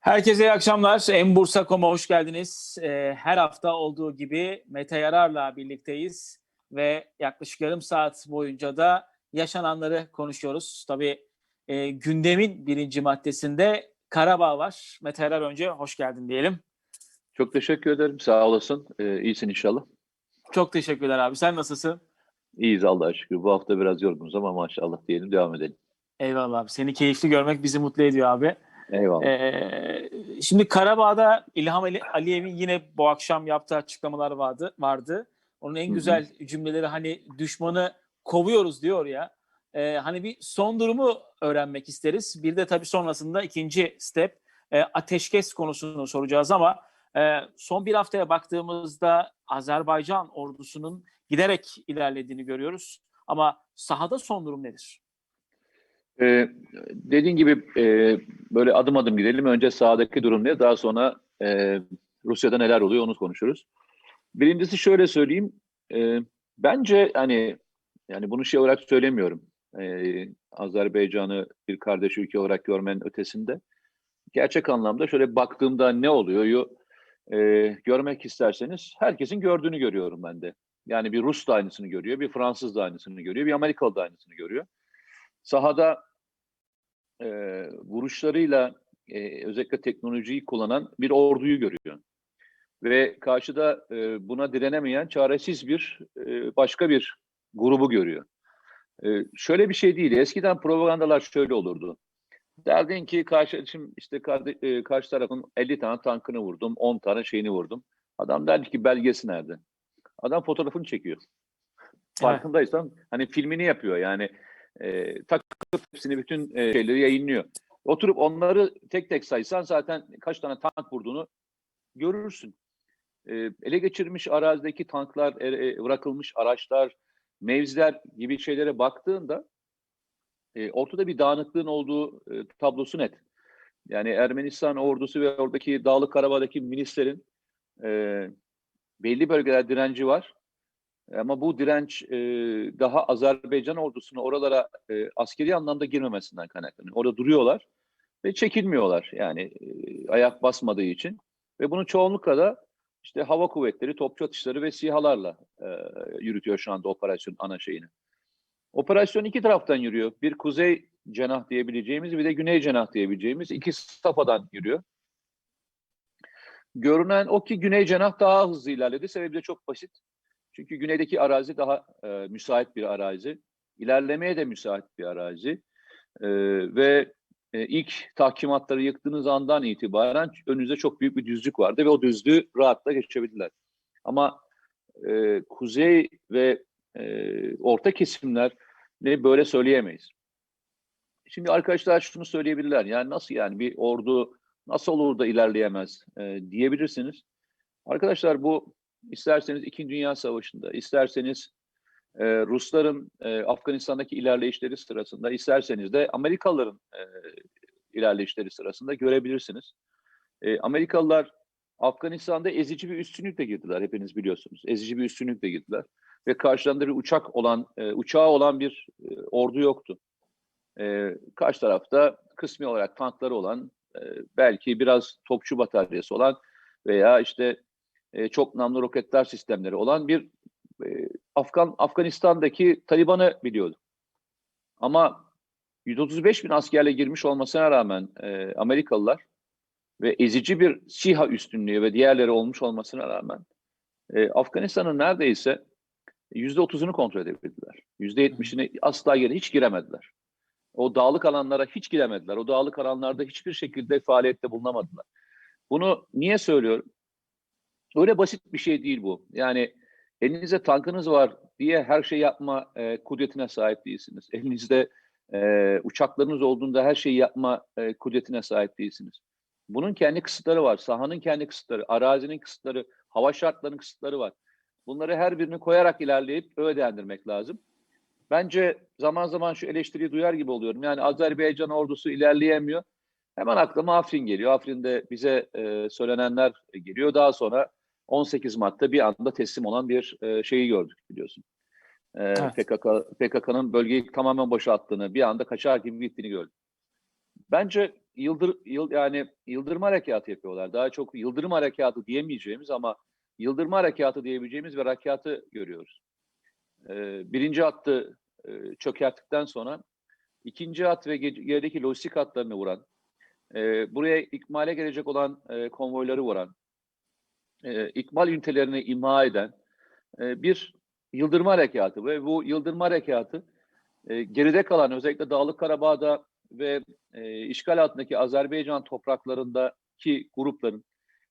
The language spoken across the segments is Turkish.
Herkese iyi akşamlar. En Bursa.com'a hoş geldiniz. Ee, her hafta olduğu gibi Mete Yarar'la birlikteyiz ve yaklaşık yarım saat boyunca da yaşananları konuşuyoruz. Tabii e, gündemin birinci maddesinde Karabağ var. Mete Yarar önce hoş geldin diyelim. Çok teşekkür ederim. Sağ olasın. Ee, iyisin inşallah. Çok teşekkürler abi. Sen nasılsın? İyiyiz Allah'a şükür. Bu hafta biraz yorgunuz ama maşallah diyelim devam edelim. Eyvallah abi. Seni keyifli görmek bizi mutlu ediyor abi. Eyvallah. Ee, şimdi Karabağ'da İlham Ali- Aliyev'in yine bu akşam yaptığı açıklamalar vardı. vardı. Onun en güzel cümleleri hani düşmanı kovuyoruz diyor ya. Ee, hani bir son durumu öğrenmek isteriz. Bir de tabii sonrasında ikinci step e, ateşkes konusunu soracağız ama e, son bir haftaya baktığımızda Azerbaycan ordusunun giderek ilerlediğini görüyoruz. Ama sahada son durum nedir? Ee, dediğin gibi e, böyle adım adım gidelim. Önce sahadaki durum ne? Daha sonra e, Rusya'da neler oluyor onu konuşuruz. Birincisi şöyle söyleyeyim. E, bence hani yani bunu şey olarak söylemiyorum. E, Azerbaycan'ı bir kardeş ülke olarak görmenin ötesinde. Gerçek anlamda şöyle baktığımda ne oluyor? Yo, e, görmek isterseniz herkesin gördüğünü görüyorum ben de. Yani bir Rus da aynısını görüyor, bir Fransız da aynısını görüyor, bir Amerikalı da aynısını görüyor. Sahada e, vuruşlarıyla e, özellikle teknolojiyi kullanan bir orduyu görüyor. Ve karşıda e, buna direnemeyen çaresiz bir e, başka bir grubu görüyor. E, şöyle bir şey değil. Eskiden propagandalar şöyle olurdu. Derdin ki karşı şimdi işte karşı, e, karşı tarafın 50 tane tankını vurdum, 10 tane şeyini vurdum. Adam derdi ki belgesi nerede? Adam fotoğrafını çekiyor. Farkındaysan hani filmini yapıyor yani e, takıp hepsini bütün e, şeyleri yayınlıyor. Oturup onları tek tek saysan zaten kaç tane tank vurduğunu görürsün. E, ele geçirilmiş arazideki tanklar, e, e, bırakılmış araçlar, mevziler gibi şeylere baktığında e, ortada bir dağınıklığın olduğu e, tablosu net. Yani Ermenistan ordusu ve oradaki Dağlık Karabağ'daki milislerin e, belli bölgeler direnci var. Ama bu direnç e, daha Azerbaycan ordusunu oralara e, askeri anlamda girmemesinden kaynaklanıyor. Orada duruyorlar ve çekilmiyorlar yani e, ayak basmadığı için. Ve bunu çoğunlukla da işte hava kuvvetleri, topçu atışları ve SİHA'larla e, yürütüyor şu anda operasyon ana şeyini. Operasyon iki taraftan yürüyor. Bir kuzey cenah diyebileceğimiz bir de güney cenah diyebileceğimiz iki safhadan yürüyor. Görünen o ki güney cenah daha hızlı ilerledi. Sebebi de çok basit. Çünkü güneydeki arazi daha e, müsait bir arazi. İlerlemeye de müsait bir arazi. E, ve e, ilk tahkimatları yıktığınız andan itibaren önünüzde çok büyük bir düzlük vardı ve o düzlüğü rahatla geçebildiler. Ama e, kuzey ve e, orta kesimler ne böyle söyleyemeyiz. Şimdi arkadaşlar şunu söyleyebilirler. Yani nasıl yani bir ordu nasıl olur da ilerleyemez e, diyebilirsiniz. Arkadaşlar bu isterseniz İkinci Dünya Savaşı'nda, isterseniz e, Rusların e, Afganistan'daki ilerleyişleri sırasında, isterseniz de Amerikalıların e, ilerleyişleri sırasında görebilirsiniz. E, Amerikalılar Afganistan'da ezici bir üstünlükle girdiler, hepiniz biliyorsunuz. Ezici bir üstünlükle girdiler ve karşılarında bir uçak olan, e, uçağı olan bir e, ordu yoktu. E, karşı tarafta kısmi olarak tankları olan, e, belki biraz topçu bataryası olan veya işte e, çok namlu roketler sistemleri olan bir e, Afgan Afganistan'daki Taliban'ı biliyordu. Ama 135 bin askerle girmiş olmasına rağmen e, Amerikalılar ve ezici bir SİHA üstünlüğü ve diğerleri olmuş olmasına rağmen e, Afganistan'ın neredeyse %30'unu kontrol edebildiler. %70'ini asla geri hiç giremediler. O dağlık alanlara hiç giremediler. O dağlık alanlarda hiçbir şekilde faaliyette bulunamadılar. Bunu niye söylüyorum? Öyle basit bir şey değil bu. Yani elinizde tankınız var diye her şey yapma e, kudretine sahip değilsiniz. Elinizde e, uçaklarınız olduğunda her şeyi yapma e, kudretine sahip değilsiniz. Bunun kendi kısıtları var. Sahanın kendi kısıtları, arazinin kısıtları, hava şartlarının kısıtları var. Bunları her birini koyarak ilerleyip öyle değerlendirmek lazım. Bence zaman zaman şu eleştiriyi duyar gibi oluyorum. Yani Azerbaycan ordusu ilerleyemiyor. Hemen aklıma Afrin geliyor. Afrin'de bize e, söylenenler geliyor. Daha sonra 18 Mart'ta bir anda teslim olan bir e, şeyi gördük biliyorsun. E, Evet. PKK PKK'nın bölgeyi tamamen boşalttığını, bir anda kaçar gibi gittiğini gördük. Bence yıldır yıl yani yıldırım harekatı yapıyorlar. Daha çok yıldırım harekatı diyemeyeceğimiz ama yıldırım harekatı diyebileceğimiz bir harekatı görüyoruz. Ee, birinci hattı e, çökerttikten sonra ikinci hat ve ge- gerideki lojistik hatlarını vuran, e, buraya ikmale gelecek olan e, konvoyları vuran, e, ikmal ünitelerini imha eden e, bir yıldırma harekatı ve bu yıldırma harekatı e, geride kalan özellikle Dağlık Karabağ'da ve e, işgal altındaki Azerbaycan topraklarındaki grupların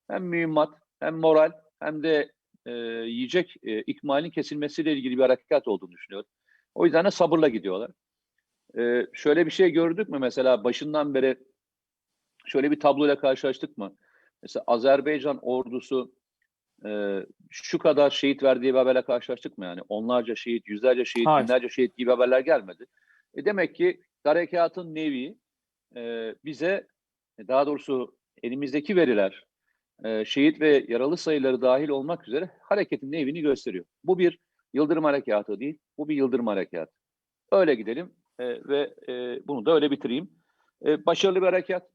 hem mühimmat hem moral hem de e, yiyecek e, ikmalin kesilmesiyle ilgili bir harekat olduğunu düşünüyorum. O yüzden de sabırla gidiyorlar. E, şöyle bir şey gördük mü mesela başından beri şöyle bir tabloyla karşılaştık mı? Mesela Azerbaycan ordusu e, şu kadar şehit verdiği bir haberle karşılaştık mı yani? Onlarca şehit, yüzlerce şehit, Hayır. binlerce şehit gibi haberler gelmedi. E demek ki harekatın nevi e, bize daha doğrusu elimizdeki veriler e, şehit ve yaralı sayıları dahil olmak üzere hareketin nevini gösteriyor. Bu bir yıldırım harekatı değil, bu bir yıldırım harekatı. Öyle gidelim e, ve e, bunu da öyle bitireyim. E, başarılı bir harekat,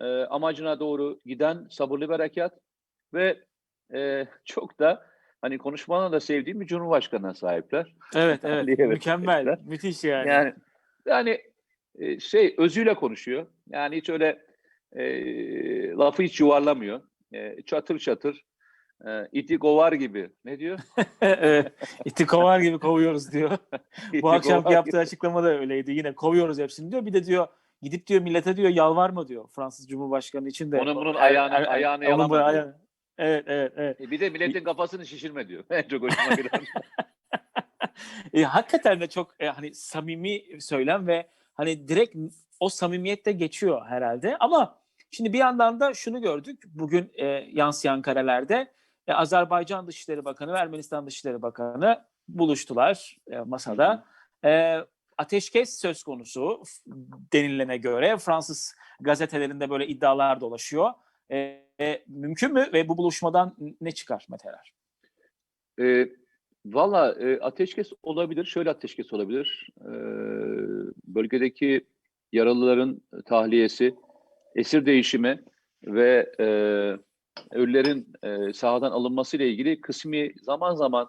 e, amacına doğru giden sabırlı bir harekat ve e, çok da hani konuşmanı da sevdiğim bir cumhurbaşkanına sahipler. Evet evet. Mükemmel. evet. Müthiş yani. Yani yani e, şey özüyle konuşuyor. Yani hiç öyle e, lafı hiç yuvarlamıyor. E, çatır çatır e, iti kovar gibi. Ne diyor? evet. İti kovar gibi kovuyoruz diyor. Bu akşamki kovar yaptığı gibi. açıklama da öyleydi. Yine kovuyoruz hepsini diyor. Bir de diyor gidip diyor millete diyor yalvarma diyor. Fransız Cumhurbaşkanı için de. Onun bunun Er- ayağını- er- er- ayağını yalama Evet evet evet. E, bir de milletin kafasını şişirme diyor. En çok hoşuma giden. E, hakikaten de çok e, hani samimi söylem ve hani direkt o samimiyette geçiyor herhalde. Ama şimdi bir yandan da şunu gördük bugün e, yansıyan karelerde e, Azerbaycan Dışişleri Bakanı ve Ermenistan Dışişleri Bakanı buluştular e, masada. E, ateşkes söz konusu denilene göre Fransız gazetelerinde böyle iddialar dolaşıyor. E, e, mümkün mü ve bu buluşmadan ne çıkar Meteler? E, Valla e, ateşkes olabilir. Şöyle ateşkes olabilir. E, bölgedeki yaralıların tahliyesi, esir değişimi ve e, ölülerin e, sahadan alınması ile ilgili kısmi zaman zaman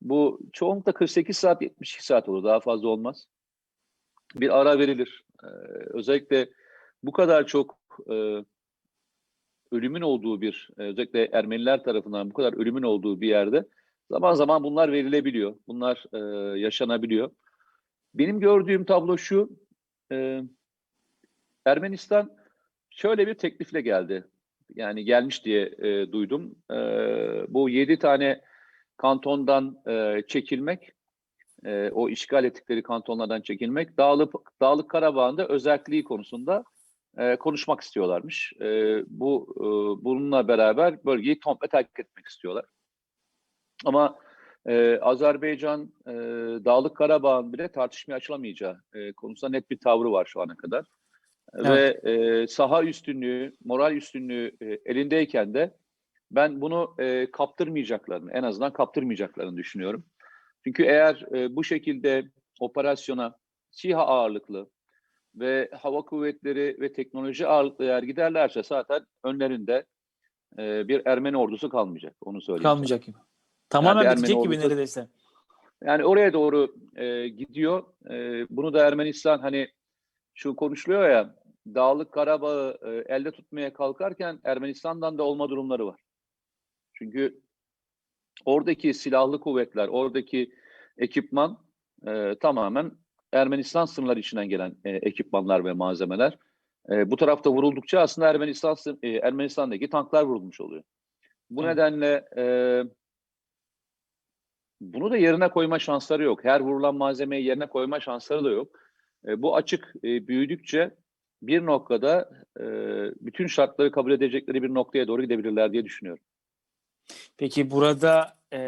bu çoğunlukla 48 saat 72 saat olur. Daha fazla olmaz. Bir ara verilir. E, özellikle bu kadar çok e, ölümün olduğu bir, e, özellikle Ermeniler tarafından bu kadar ölümün olduğu bir yerde Zaman zaman bunlar verilebiliyor. Bunlar e, yaşanabiliyor. Benim gördüğüm tablo şu. e, Ermenistan şöyle bir teklifle geldi. Yani gelmiş diye e, duydum. E, bu yedi tane kantondan e, çekilmek, e, o işgal ettikleri kantonlardan çekilmek, Dağlık, Dağlık Karabağ'ın özelliği konusunda e, konuşmak istiyorlarmış. E, bu e, bununla beraber bölgeyi komple terk etmek istiyorlar. Ama e, Azerbaycan e, Dağlık Karabağ'ın bile tartışmaya açılamayacağı e, konusunda net bir tavrı var şu ana kadar. Evet. Ve e, saha üstünlüğü, moral üstünlüğü e, elindeyken de ben bunu e, kaptırmayacaklarını, en azından kaptırmayacaklarını düşünüyorum. Çünkü eğer e, bu şekilde operasyona SİHA ağırlıklı ve hava kuvvetleri ve teknoloji ağırlıklı eğer giderlerse zaten önlerinde e, bir Ermeni ordusu kalmayacak. Onu söyleyeyim. Kalmayacak gibi. Tamamen Ermeni bitecek gibi ordusu- neredeyse. Yani oraya doğru e, gidiyor. E, bunu da Ermenistan hani şu konuşuluyor ya Dağlık Karabağ'ı e, elde tutmaya kalkarken Ermenistan'dan da olma durumları var. Çünkü oradaki silahlı kuvvetler, oradaki ekipman e, tamamen Ermenistan sınırları içinden gelen e, ekipmanlar ve malzemeler. E, bu tarafta vuruldukça aslında Ermenistan e, Ermenistan'daki tanklar vurulmuş oluyor. Bu Evet. nedenle e, bunu da yerine koyma şansları yok. Her vurulan malzemeyi yerine koyma şansları da yok. E, bu açık e, büyüdükçe bir noktada e, bütün şartları kabul edecekleri bir noktaya doğru gidebilirler diye düşünüyorum. Peki burada e,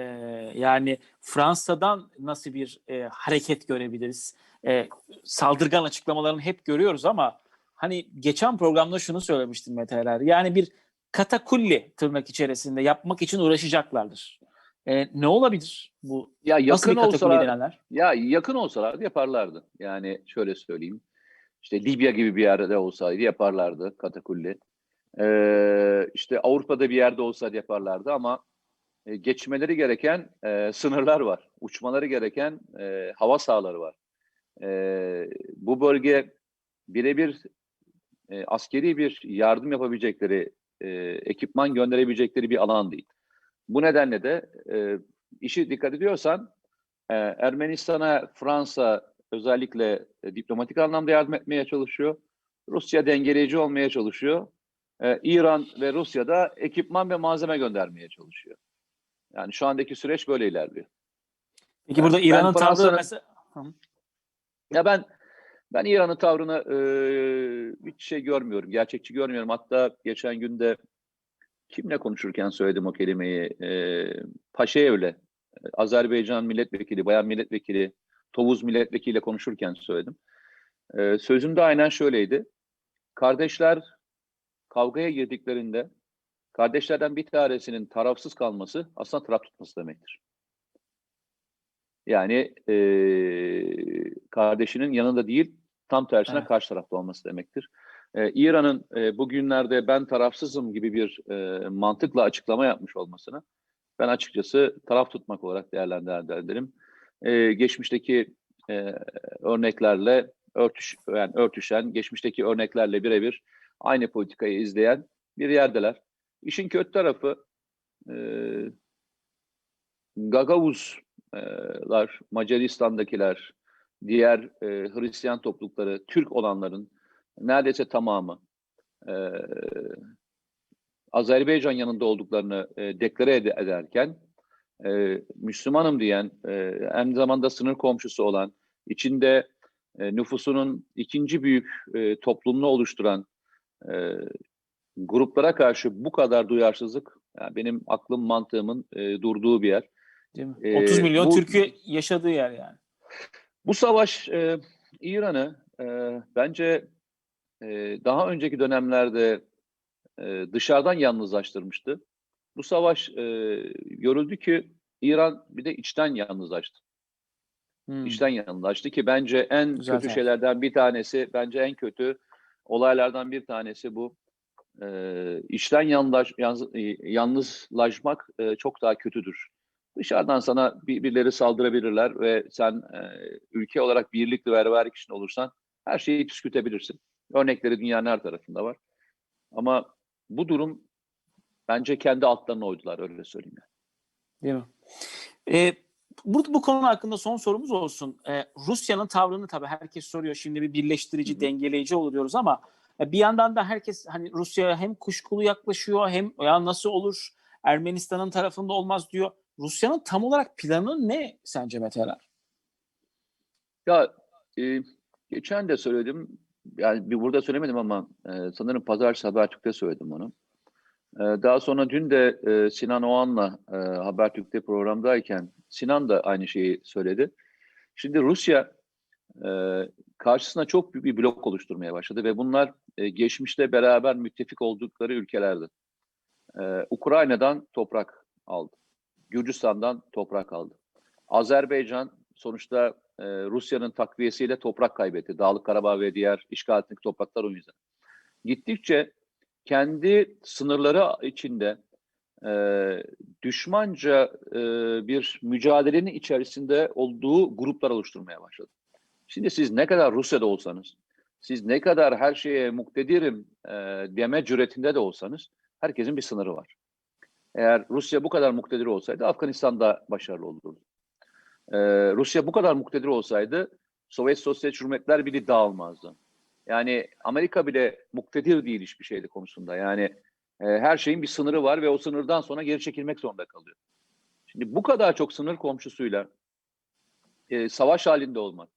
yani Fransa'dan nasıl bir e, hareket görebiliriz? E, saldırgan açıklamalarını hep görüyoruz ama hani geçen programda şunu söylemiştim Meteler. Yani bir katakulli tırnak içerisinde yapmak için uğraşacaklardır. E, ne olabilir bu? Ya yakın katakulli olsalar, denerler? ya yakın olsalardı yaparlardı. Yani şöyle söyleyeyim. işte Libya gibi bir yerde olsaydı yaparlardı Katakulli. Ee, işte Avrupa'da bir yerde olsaydı yaparlardı ama e, geçmeleri gereken e, sınırlar var. Uçmaları gereken e, hava sahaları var. E, bu bölge birebir e, askeri bir yardım yapabilecekleri, e, ekipman gönderebilecekleri bir alan değil. Bu nedenle de e, işi dikkat ediyorsan e, Ermenistan'a Fransa özellikle e, diplomatik anlamda yardım etmeye çalışıyor. Rusya dengeleyici olmaya çalışıyor. E, İran ve Rusya da ekipman ve malzeme göndermeye çalışıyor. Yani şu andaki süreç böyle ilerliyor. Peki burada Ben İran'ın tavrı mesela... Ya ben ben İran'ın tavrını e, hiç şey görmüyorum, gerçekçi görmüyorum. Hatta geçen günde kimle konuşurken söyledim o kelimeyi. E, Paşayev'le, e, Azerbaycan milletvekili, bayan milletvekili, Tovuz milletvekiliyle konuşurken söyledim. E, sözüm de aynen şöyleydi. Kardeşler kavgaya girdiklerinde kardeşlerden bir tanesinin tarafsız kalması aslında taraf tutması demektir. Yani eee, kardeşinin yanında değil, tam tersine Evet. karşı tarafta olması demektir. Eee, İran'ın eee, bugünlerde ben tarafsızım gibi bir eee, mantıkla açıklama yapmış olmasını ben açıkçası taraf tutmak olarak değerlendirebilirim. Eee, geçmişteki eee, örneklerle örtüş, yani örtüşen, geçmişteki örneklerle birebir aynı politikayı izleyen bir yerdeler. İşin kötü tarafı eee Gagavuzlar, Macaristan'dakiler, diğer e, Hristiyan toplulukları, Türk olanların neredeyse tamamı e, Azerbaycan yanında olduklarını e, deklare ed- ederken e, Müslümanım diyen, e, aynı zamanda sınır komşusu olan, içinde e, nüfusunun ikinci büyük e, toplumunu oluşturan e, gruplara karşı bu kadar duyarsızlık, yani benim aklım mantığımın e, durduğu bir yer. Değil mi? Ee, 30 milyon bu- Türkiye yaşadığı yer yani. Bu savaş e, İran'ı e, bence e, daha önceki dönemlerde e, dışarıdan yalnızlaştırmıştı. Bu savaş e, görüldü ki İran bir de içten yalnızlaştı. Hmm. İçten yalnızlaştı ki bence en Güzel kötü şeylerden bir tanesi, bence en kötü olaylardan bir tanesi bu. E, içten yalnız- e, yalnızlaşmak e, çok daha kötüdür. Dışarıdan sana birbirleri saldırabilirler ve sen e, ülke olarak birlikte beraberlik içinde olursan her şeyi püskürtebilirsin. Örnekleri dünyanın her tarafında var. Ama bu durum bence kendi altlarına oydular öyle söyleyeyim. yani. Değil mi? Ee, bu, bu konu hakkında son sorumuz olsun. Ee, Rusya'nın tavrını tabii herkes soruyor. Şimdi bir birleştirici, Hı hı. dengeleyici oluyoruz ama e, bir yandan da herkes hani Rusya'ya hem kuşkulu yaklaşıyor hem ya nasıl olur Ermenistan'ın tarafında olmaz diyor. Rusya'nın tam olarak planı ne sence Mete Erer? Ya e, geçen de söyledim, yani bir burada söylemedim ama e, sanırım Pazartesi Habertürk'te söyledim onu. E, daha sonra dün de e, Sinan Oğan'la e, Habertürk'te programdayken Sinan da aynı şeyi söyledi. Şimdi Rusya e, karşısına çok büyük bir blok oluşturmaya başladı ve bunlar e, geçmişte beraber müttefik oldukları ülkelerdi. E, Ukrayna'dan toprak aldı. Gürcistan'dan toprak aldı. Azerbaycan sonuçta e, Rusya'nın takviyesiyle toprak kaybetti. Dağlık Karabağ ve diğer işgal altındaki topraklar o yüzden. Gittikçe kendi sınırları içinde e, düşmanca e, bir mücadelenin içerisinde olduğu gruplar oluşturmaya başladı. Şimdi siz ne kadar Rusya'da olsanız, siz ne kadar her şeye muktedirim e, deme cüretinde de olsanız herkesin bir sınırı var. Eğer Rusya bu kadar muktedir olsaydı Afganistan'da başarılı olurdu. Ee, Rusya bu kadar muktedir olsaydı Sovyet Sosyalist Cumhuriyetler Birliği dağılmazdı. Yani Amerika bile muktedir değil hiçbir şeydi konusunda. Yani e, her şeyin bir sınırı var ve o sınırdan sonra geri çekilmek zorunda kalıyor. Şimdi bu kadar çok sınır komşusuyla e, savaş halinde olmak,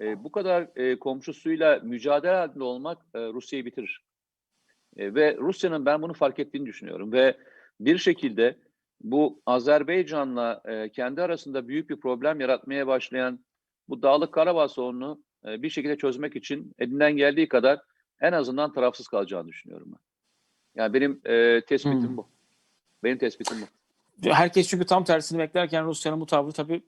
e, bu kadar e, komşusuyla mücadele halinde olmak e, Rusya'yı bitirir. E, ve Rusya'nın ben bunu fark ettiğini düşünüyorum ve bir şekilde bu Azerbaycan'la e, kendi arasında büyük bir problem yaratmaya başlayan bu Dağlık Karabağ sorununu e, bir şekilde çözmek için elinden geldiği kadar en azından tarafsız kalacağını düşünüyorum ben. Yani benim e, tespitim Hmm. bu. Benim tespitim bu. Herkes çünkü tam tersini beklerken Rusya'nın bu tavrı tabii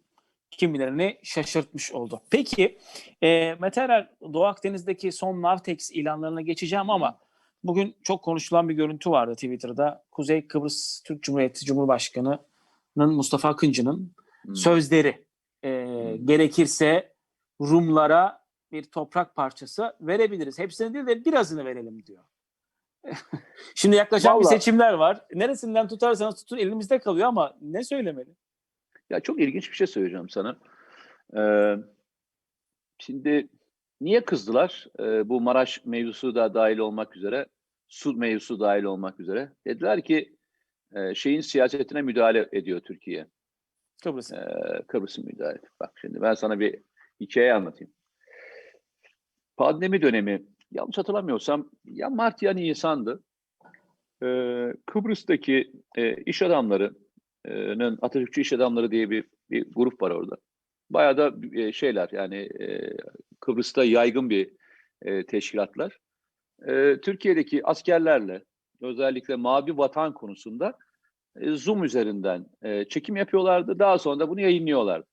kimilerini şaşırtmış oldu. Peki e, Meteor Doğu Akdeniz'deki son Navtex ilanlarına geçeceğim ama bugün çok konuşulan bir görüntü vardı Twitter'da. Kuzey Kıbrıs Türk Cumhuriyeti Cumhurbaşkanı'nın Mustafa Akıncı'nın Hmm. sözleri e, gerekirse Rumlara bir toprak parçası verebiliriz. Hepsini değil de birazını verelim diyor. Şimdi yaklaşan bir Vallahi- seçimler var. Neresinden tutarsanız tutun elimizde kalıyor ama ne söylemeli? Ya çok ilginç bir şey söyleyeceğim sana. Ee, şimdi niye kızdılar? Ee, bu Maraş mevzusu da dahil olmak üzere, su mevzusu dahil olmak üzere. Dediler ki e, şeyin siyasetine müdahale ediyor Türkiye. Kıbrıs. Ee, Kıbrıs'ın müdahale. Bak şimdi ben sana bir hikaye anlatayım. Pandemi dönemi, yanlış hatırlamıyorsam ya Mart ya Nisan'dı. Ee, Kıbrıs'taki e, iş adamlarının, Atatürkçü iş adamları diye bir, bir grup var orada. Bayağı da e, şeyler yani e, Kıbrıs'ta yaygın bir e, teşkilatlar. E, Türkiye'deki askerlerle özellikle Mavi Vatan konusunda e, Zoom üzerinden e, çekim yapıyorlardı. Daha sonra da bunu yayınlıyorlardı.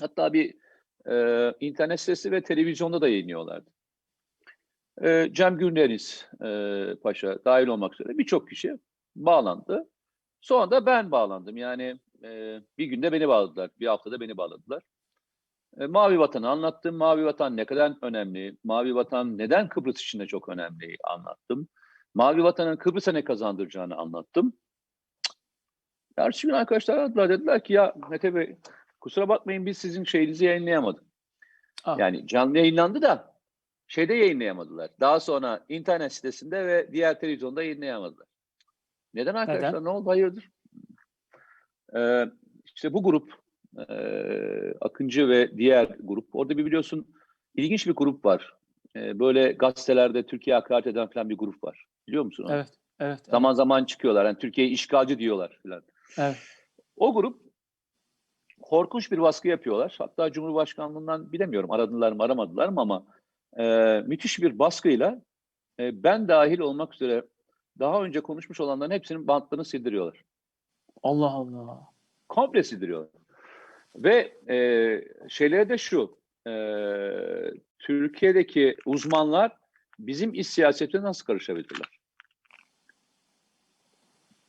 Hatta bir e, internet sitesi ve televizyonda da yayınlıyorlardı. E, Cem Gürneriz e, Paşa dahil olmak üzere birçok kişi bağlandı. Sonra da ben bağlandım. Yani e, bir günde beni bağladılar. Bir haftada beni bağladılar. E, Mavi Vatan'ı anlattım. Mavi Vatan ne kadar önemli. Mavi Vatan neden Kıbrıs için de çok önemli anlattım. Mavi Vatan'ın Kıbrıs'a ne kazandıracağını anlattım. Ertesi gün arkadaşlar aradılar. Dediler ki ya Mete Bey kusura bakmayın biz sizin şeyinizi yayınlayamadık. Ah. Yani canlı yayınlandı da şeyde yayınlayamadılar. Daha sonra internet sitesinde ve diğer televizyonda yayınlayamadılar. Neden arkadaşlar? Neden? Ne oldu? Hayırdır? Ee, işte bu grup e, Akıncı ve diğer grup. Orada bir biliyorsun ilginç bir grup var. Ee, böyle gazetelerde Türkiye hakaret eden falan bir grup var. Biliyor musun? onu? Evet. Evet. Zaman zaman çıkıyorlar. Yani Türkiye'yi işgalci diyorlar falan. evet. O grup korkunç bir baskı yapıyorlar. Hatta Cumhurbaşkanlığından bilemiyorum aradılar mı aramadılar mı ama e, müthiş bir baskıyla e, ben dahil olmak üzere daha önce konuşmuş olanların hepsinin bantlarını sildiriyorlar. Allah Allah. Komple sildiriyorlar. Ve e, şeyleri de şu, e, Türkiye'deki uzmanlar bizim iç siyasetine nasıl karışabilirler?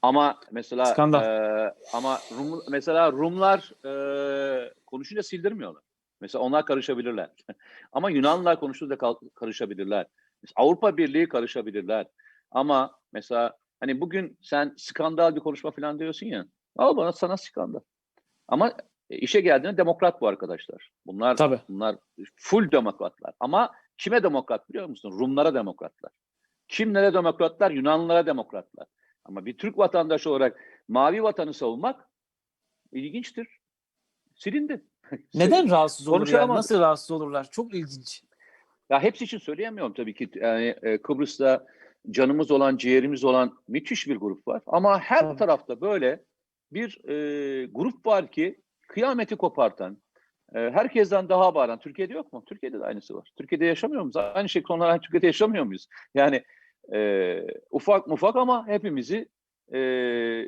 Ama mesela Skandal. e, ama Rum, mesela Rumlar e, konuşunca sildirmiyorlar. Mesela onlar karışabilirler. ama Yunanlılar konuşunca karışabilirler. Mesela Avrupa Birliği karışabilirler. Ama mesela hani bugün sen skandal bir konuşma falan diyorsun ya. Al bana sana skandal. Ama e, işe geldiğinde demokrat bu arkadaşlar. Bunlar Tabii. bunlar full demokratlar. Ama kime demokrat biliyor musun? Rumlara demokratlar. Kimlere demokratlar? Yunanlılara demokratlar. Ama bir Türk vatandaşı olarak mavi vatanı savunmak ilginçtir. Silindi. Neden rahatsız olur yani? Nasıl rahatsız olurlar? Çok ilginç. Ya hepsi için söyleyemiyorum tabii ki. Yani e, Kıbrıs'ta canımız olan, ciğerimiz olan müthiş bir grup var. Ama her tarafta böyle bir e, grup var ki kıyameti kopartan, e, herkesten daha bağıran. Türkiye'de yok mu? Türkiye'de de aynısı var. Türkiye'de yaşamıyor muyuz? Aynı şey konular Türkiye'de yaşamıyor muyuz? Yani e, ufak mufak ama hepimizi e,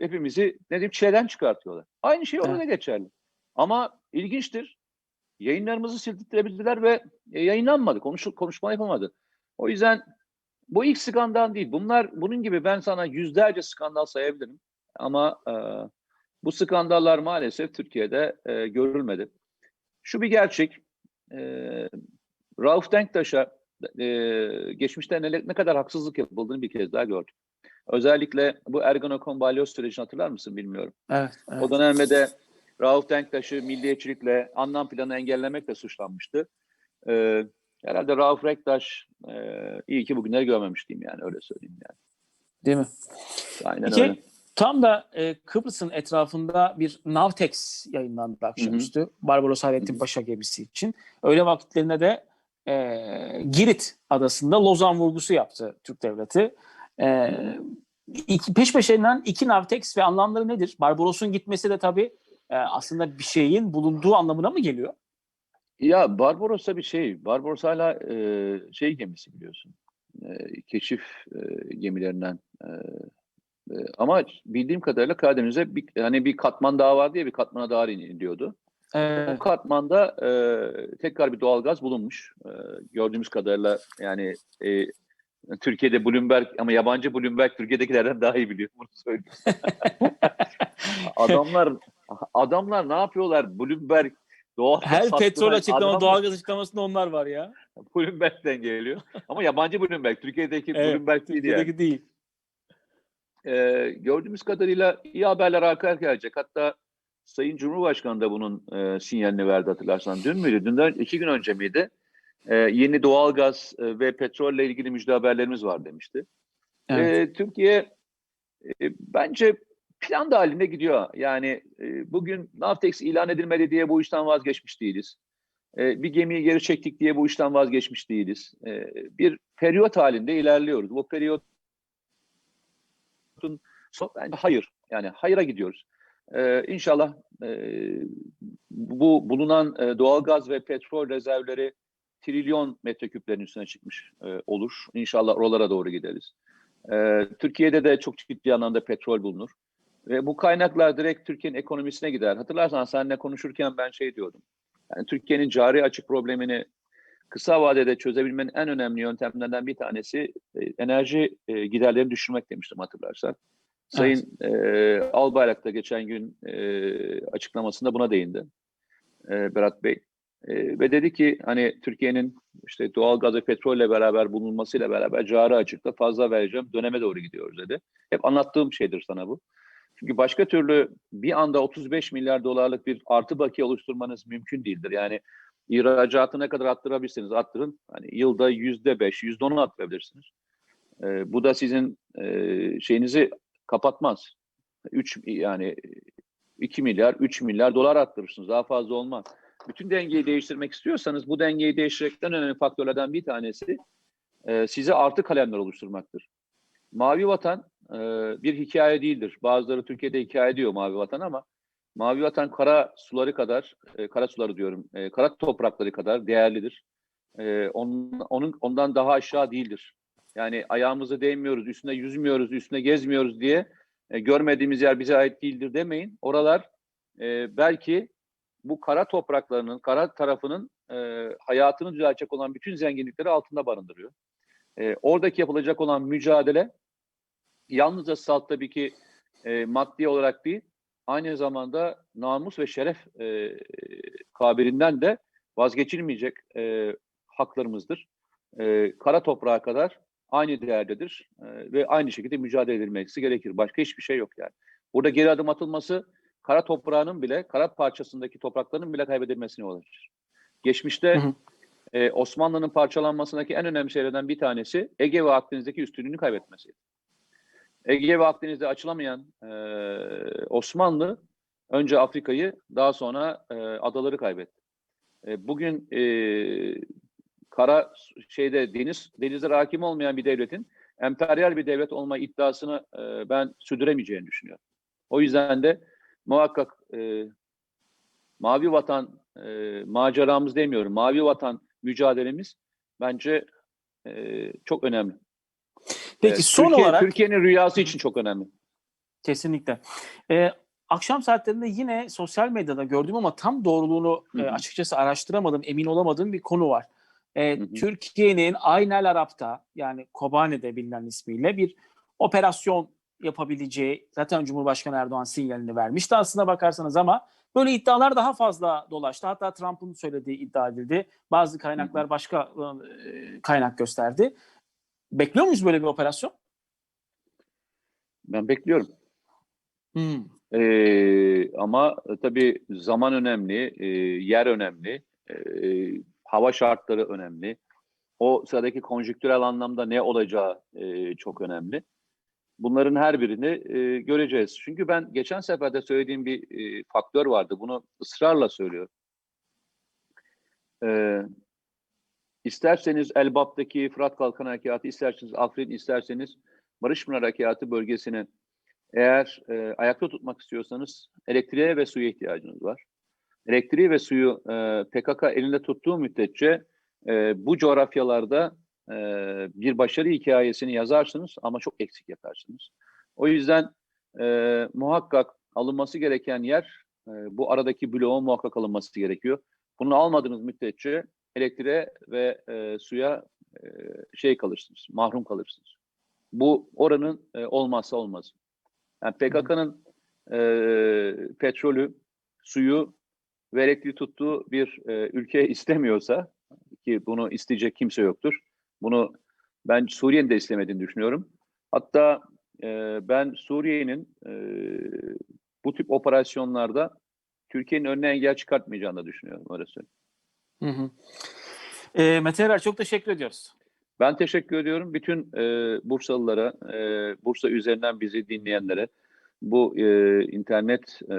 hepimizi ne diyeyim çileden çıkartıyorlar. Aynı şey orada da geçerli. Ama ilginçtir. Yayınlarımızı sildirttirebildiler ve e, yayınlanmadı. Konuş, konuşma yapamadı. O yüzden bu ilk skandal değil. Bunlar bunun gibi ben sana yüzlerce skandal sayabilirim. Ama e, bu skandallar maalesef Türkiye'de e, görülmedi. Şu bir gerçek. E, Rauf Denktaş'a e, geçmişte ne, ne kadar haksızlık yapıldığını bir kez daha gördük. Özellikle bu Ergenekon balyoz sürecini hatırlar mısın bilmiyorum. Evet. evet. O dönemde de Rauf Denktaş'ı milliyetçilikle, anlam planı engellemekle suçlanmıştı. Ee, herhalde Rauf Denktaş e, iyi ki bugünleri görmemiş diyeyim yani öyle söyleyeyim yani. Değil mi? Aynen Peki, öyle. Tam da e, Kıbrıs'ın etrafında bir Navtex yayınlandı akşamüstü. Barbaros Hayrettin Paşa gemisi için. Öyle vakitlerinde de e, Girit adasında Lozan vurgusu yaptı Türk Devleti. E, iki, peş peşinden iki Navtex ve anlamları nedir? Barbaros'un gitmesi de tabii e, aslında bir şeyin bulunduğu anlamına mı geliyor? Ya Barbaros'a bir şey, Barbaros hala e, şey gemisi biliyorsun. E, keşif e, gemilerinden. E, e, ama bildiğim kadarıyla Karadeniz'e bir, hani bir katman daha vardı ya bir katmana daha iniliyordu. Evet. O katmanda e, tekrar bir doğalgaz bulunmuş. E, gördüğümüz kadarıyla yani e, Türkiye'de Bloomberg ama yabancı Bloomberg Türkiye'dekilerden daha iyi biliyor bunu söyleyeyim. adamlar adamlar ne yapıyorlar? Bloomberg doğal Her petrol açıklama, adam- doğalgaz açıklamasında onlar var ya. Bloomberg'den geliyor. Ama yabancı Bloomberg. Türkiye'deki Evet, Bloomberg değil yani. Türkiye'deki değil. Ee, gördüğümüz kadarıyla iyi haberler arka arkaya gelecek. Hatta Sayın Cumhurbaşkanı da bunun e, sinyalini verdi hatırlarsan. Dün müydü? Dünden iki gün önce miydi? Ee, yeni doğalgaz e, ve petrolle ilgili müjde haberlerimiz var demişti. Evet. Ee, Türkiye e, bence plan da halinde gidiyor. Yani e, bugün Navtex ilan edilmedi diye bu işten vazgeçmiş değiliz. E, bir gemiyi geri çektik diye bu işten vazgeçmiş değiliz. E, bir periyot halinde ilerliyoruz. Bu periyotun son, bence hayır. Yani hayıra gidiyoruz. E, inşallah e, bu bulunan e, doğalgaz ve petrol rezervleri trilyon metreküplerin üstüne çıkmış e, olur. İnşallah oralara doğru gideriz. Ee, Türkiye'de de çok ciddi anlamda petrol bulunur. Ve bu kaynaklar direkt Türkiye'nin ekonomisine gider. Hatırlarsan seninle konuşurken ben şey diyordum. Yani Türkiye'nin cari açık problemini kısa vadede çözebilmenin en önemli yöntemlerinden bir tanesi e, enerji e, giderlerini düşürmek demiştim hatırlarsan. Sayın e, Albayrak da geçen gün e, açıklamasında buna değindi. E, Berat Bey. E, ve dedi ki hani Türkiye'nin işte doğal gaz ve petrolle beraber bulunmasıyla beraber cari açıkta fazla vereceğim döneme doğru gidiyoruz dedi. Hep anlattığım şeydir sana bu. Çünkü başka türlü bir anda 35 milyar dolarlık bir artı bakiye oluşturmanız mümkün değildir. Yani ihracatı ne kadar arttırabilirsiniz arttırın. Hani yılda yüzde beş, yüzde onu arttırabilirsiniz. E, bu da sizin e, şeyinizi kapatmaz. 3 yani 2 milyar, 3 milyar dolar arttırırsınız. Daha fazla olmaz bütün dengeyi değiştirmek istiyorsanız bu dengeyi değiştirecekten önemli faktörlerden bir tanesi e, size artı kalemler oluşturmaktır. Mavi Vatan e, bir hikaye değildir. Bazıları Türkiye'de hikaye diyor Mavi Vatan ama Mavi Vatan kara suları kadar, e, kara suları diyorum, e, kara toprakları kadar değerlidir. E, onun, onun ondan daha aşağı değildir. Yani ayağımızı değmiyoruz, üstüne yüzmüyoruz, üstüne gezmiyoruz diye e, görmediğimiz yer bize ait değildir demeyin. Oralar e, belki bu kara topraklarının, kara tarafının e, hayatını düzeltecek olan bütün zenginlikleri altında barındırıyor. E, oradaki yapılacak olan mücadele yalnızca salt tabii ki e, maddi olarak değil, aynı zamanda namus ve şeref e, kabirinden de vazgeçilmeyecek e, haklarımızdır. E, kara toprağa kadar aynı değerdedir e, ve aynı şekilde mücadele edilmesi gerekir. Başka hiçbir şey yok yani. Burada geri adım atılması kara toprağının bile, kara parçasındaki toprakların bile kaybedilmesine olabilir. Geçmişte Hı hı. e, Osmanlı'nın parçalanmasındaki en önemli şeylerden bir tanesi Ege ve Akdeniz'deki üstünlüğünü kaybetmesiydi. Ege ve Akdeniz'de açılamayan e, Osmanlı önce Afrika'yı daha sonra e, adaları kaybetti. E, bugün e, kara şeyde deniz denizlere hakim olmayan bir devletin emperyal bir devlet olma iddiasını e, ben sürdüremeyeceğini düşünüyorum. O yüzden de muhakkak e, Mavi Vatan e, maceramız demiyorum. Mavi Vatan mücadelemiz bence e, çok önemli. Peki E, son Türkiye- olarak Türkiye'nin rüyası için çok önemli. kesinlikle. Ee, akşam saatlerinde yine sosyal medyada gördüm ama tam doğruluğunu Hı hı. e, açıkçası araştıramadım, emin olamadığım bir konu var. Hı. Türkiye'nin Aynel Arap'ta yani Kobane'de bilinen ismiyle bir operasyon yapabileceği zaten Cumhurbaşkanı Erdoğan sinyalini vermişti aslına bakarsanız ama böyle iddialar daha fazla dolaştı. Hatta Trump'ın söylediği iddia edildi. Bazı kaynaklar başka e, kaynak gösterdi. Bekliyor muyuz böyle bir operasyon? Ben bekliyorum. Hmm. Ee, ama e, tabii zaman önemli, e, yer önemli, e, hava şartları önemli. O sıradaki konjüktürel anlamda ne olacağı e, çok önemli. Bunların her birini e, göreceğiz. Çünkü ben geçen sefer de söylediğim bir e, faktör vardı. Bunu ısrarla söylüyorum. E, isterseniz Elbap'taki Fırat Kalkan Harekatı, isterseniz Afrin, isterseniz Barış Pınar Harekatı bölgesini eğer e, ayakta tutmak istiyorsanız elektriğe ve suya ihtiyacınız var. Elektriği ve suyu e, PKK elinde tuttuğu müddetçe e, bu coğrafyalarda e, bir başarı hikayesini yazarsınız ama çok eksik yaparsınız. O yüzden e, muhakkak alınması gereken yer e, bu aradaki bloğun muhakkak alınması gerekiyor. Bunu almadığınız müddetçe elektriğe ve e, suya e, şey kalırsınız, mahrum kalırsınız. Bu oranın e, olmazsa olmazı. Yani PKK'nın e, petrolü, suyu ve elektriği tuttuğu bir e, ülke istemiyorsa ki bunu isteyecek kimse yoktur. Bunu ben Suriye'nin de istemediğini düşünüyorum. Hatta e, ben Suriye'nin e, bu tip operasyonlarda Türkiye'nin önüne engel çıkartmayacağını da düşünüyorum orası. Hı hı. E, Mete Erer çok teşekkür ediyoruz. Ben teşekkür ediyorum bütün e, Bursalılara, e, Bursa üzerinden bizi dinleyenlere, bu e, internet e,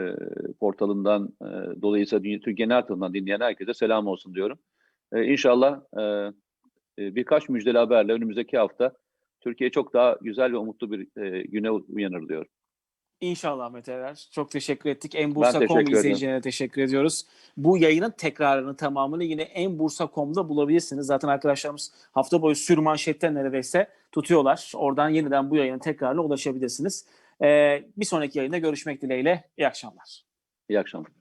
portalından e, dolayısıyla dünya, Türkiye'nin her tarafından dinleyen herkese selam olsun diyorum. E, inşallah e, e, birkaç müjdeli haberle önümüzdeki hafta Türkiye çok daha güzel ve umutlu bir e, güne uyanır diyorum. İnşallah Mete Erer. Çok teşekkür ettik. En Ben Bursa.com teşekkür ederim. izleyicilerine teşekkür ediyoruz. Bu yayının tekrarını tamamını yine en Bursa.com'da bulabilirsiniz. Zaten arkadaşlarımız hafta boyu sür manşette neredeyse tutuyorlar. Oradan yeniden bu yayının tekrarına ulaşabilirsiniz. Ee, bir sonraki yayında görüşmek dileğiyle. İyi akşamlar. İyi akşamlar.